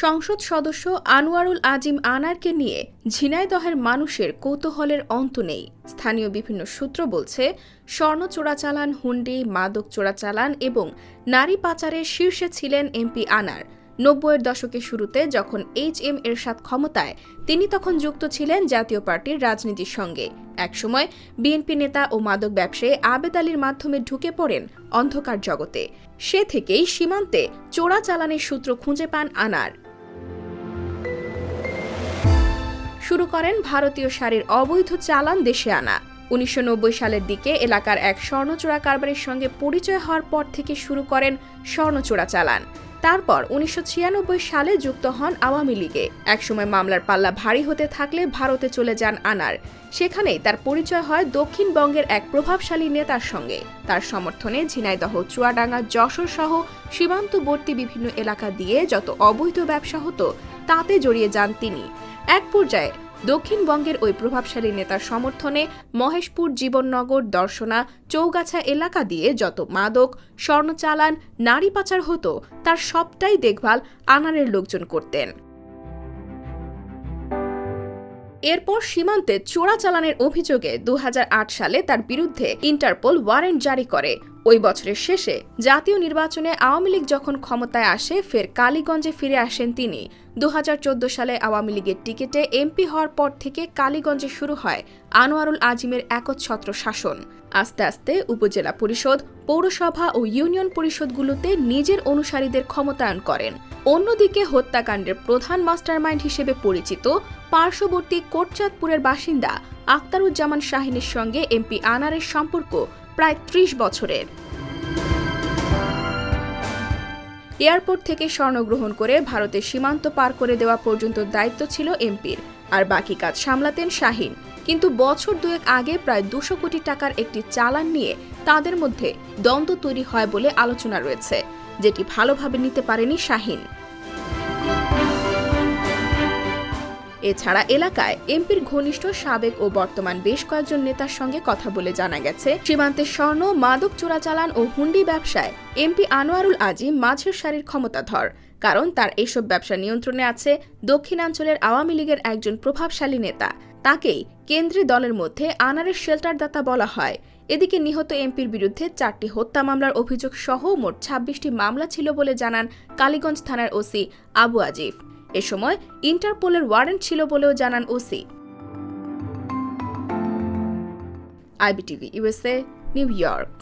সংসদ সদস্য আনোয়ারুল আজিম আনারকে নিয়ে ঝিনাইদহের মানুষের কৌতূহলের অন্ত নেই। স্থানীয় বিভিন্ন সূত্র বলছে, স্বর্ণ চোরাচালান, হুন্ডি, মাদক চোরাচালান এবং নারী পাচারের শীর্ষে ছিলেন এমপি আনার। নব্বইয়ের দশকের শুরুতে যখন এইচ এম এরশাদ ক্ষমতায়, তিনি তখন যুক্ত ছিলেন জাতীয় পার্টির রাজনীতির সঙ্গে। একসময় বিএনপি নেতা ও মাদক ব্যবসায়ী আবেদ আলীর মাধ্যমে ঢুকে পড়েন অন্ধকার জগতে। সে থেকেই সীমান্তে চোরাচালানের সূত্র খুঁজে পান আনার। শুরু করেন ভারতীয় শাড়ির অবৈধ চালান দেশে আনা। উনিশশো সালের দিকে এলাকার এক স্বর্ণচোরা কারবারের সঙ্গে পরিচয় হওয়ার পর থেকে শুরু করেন স্বর্ণচোরা চালান। তারপর উনিশশো সালে যুক্ত হন আওয়ামী লীগে। একসময় মামলার পাল্লা ভারী হতে থাকলে ভারতে চলে যান আনার। সেখানেই তার পরিচয় হয় দক্ষিণবঙ্গের এক প্রভাবশালী নেতার সঙ্গে। তার সমর্থনে ঝিনাইদহ, চুয়াডাঙ্গা, যশোর সহ সীমান্তবর্তী বিভিন্ন এলাকা দিয়ে যত অবৈধ ব্যবসা হতো, তাতে জড়িয়ে যান তিনি। এক পর্যায়ে দক্ষিণবঙ্গের ওই প্রভাবশালী নেতার সমর্থনে মহেশপুর জীবননগর দর্শনা চৌগাছা এলাকা দিয়ে যত মাদক, স্বর্ণচালান, নারী পাচার হতো, তার সবটাই দেখভাল আনারের লোকজন করতেন। এরপর সীমান্তে চোরাচালানের অভিযোগে দু হাজার আট সালে তার বিরুদ্ধে ইন্টারপোল ওয়ারেন্ট জারি করে। ওই বছরের শেষে জাতীয় নির্বাচনে আওয়ামী লীগ যখন ক্ষমতায় আসে, ফের কালীগঞ্জে ফিরে আসেন তিনি। দু হাজার চোদ্দ সালে আওয়ামী লীগের টিকিটে এমপি হওয়ার পর থেকে কালীগঞ্জে শুরু হয় আনোয়ারুল আজিমের একচ্ছত্র শাসন। আস্তে আস্তে উপজেলা পরিষদ, পৌরসভা ও ইউনিয়ন পরিষদগুলোতে নিজের অনুসারীদের ক্ষমতায়ন করেন। অন্যদিকে হত্যাকাণ্ডের প্রধান মাস্টারমাইন্ড হিসেবে পরিচিত পার্শ্ববর্তী কোটচাঁদপুরের বাসিন্দা আক্তারুজ্জামান শাহিনের সঙ্গে এমপি আনারের সম্পর্ক প্রায় ত্রিশ বছরের। এয়ারপোর্ট থেকে স্বর্ণ গ্রহণ করে ভারতের সীমান্ত পার করে দেওয়া পর্যন্ত দায়িত্ব ছিল এমপির, আর বাকি কাজ সামলাতেন শাহিন। কিন্তু বছর দুয়েক আগে প্রায় দুশো কোটি টাকার একটি চালান নিয়ে তাদের মধ্যে দ্বন্দ্ব তৈরি হয় বলে আলোচনা রয়েছে। যেটি ভালোভাবে নিতে পারেনি শাহিন। এছাড়া এলাকায় এমপির ঘনিষ্ঠ, সাবেক ও বর্তমান বেশ কয়েকজন নেতার সঙ্গে কথা বলে জানা গেছে সীমান্তে স্বর্ণ, মাদক চোরাচালান ও হুন্ডি ব্যবসায় এমপি আনোয়ারুল আজিম মাঝের সারির ক্ষমতাধর, কারণ তার এইসব ব্যবসা নিয়ন্ত্রণে আছে দক্ষিণাঞ্চলের আওয়ামী লীগের একজন প্রভাবশালী নেতা। তাকেই কেন্দ্রীয় দলের মধ্যে আনারের শেল্টারদাতা বলা হয়। এদিকে নিহত এমপির বিরুদ্ধে চারটি হত্যা মামলার অভিযোগ সহ মোট ছাব্বিশটি মামলা ছিল বলে জানান কালীগঞ্জ থানার ওসি আবু আজিফ। এ সময় ইন্টারপোলের ওয়ারেন্ট ছিল বলেও জানান OC. IBTV USA New York.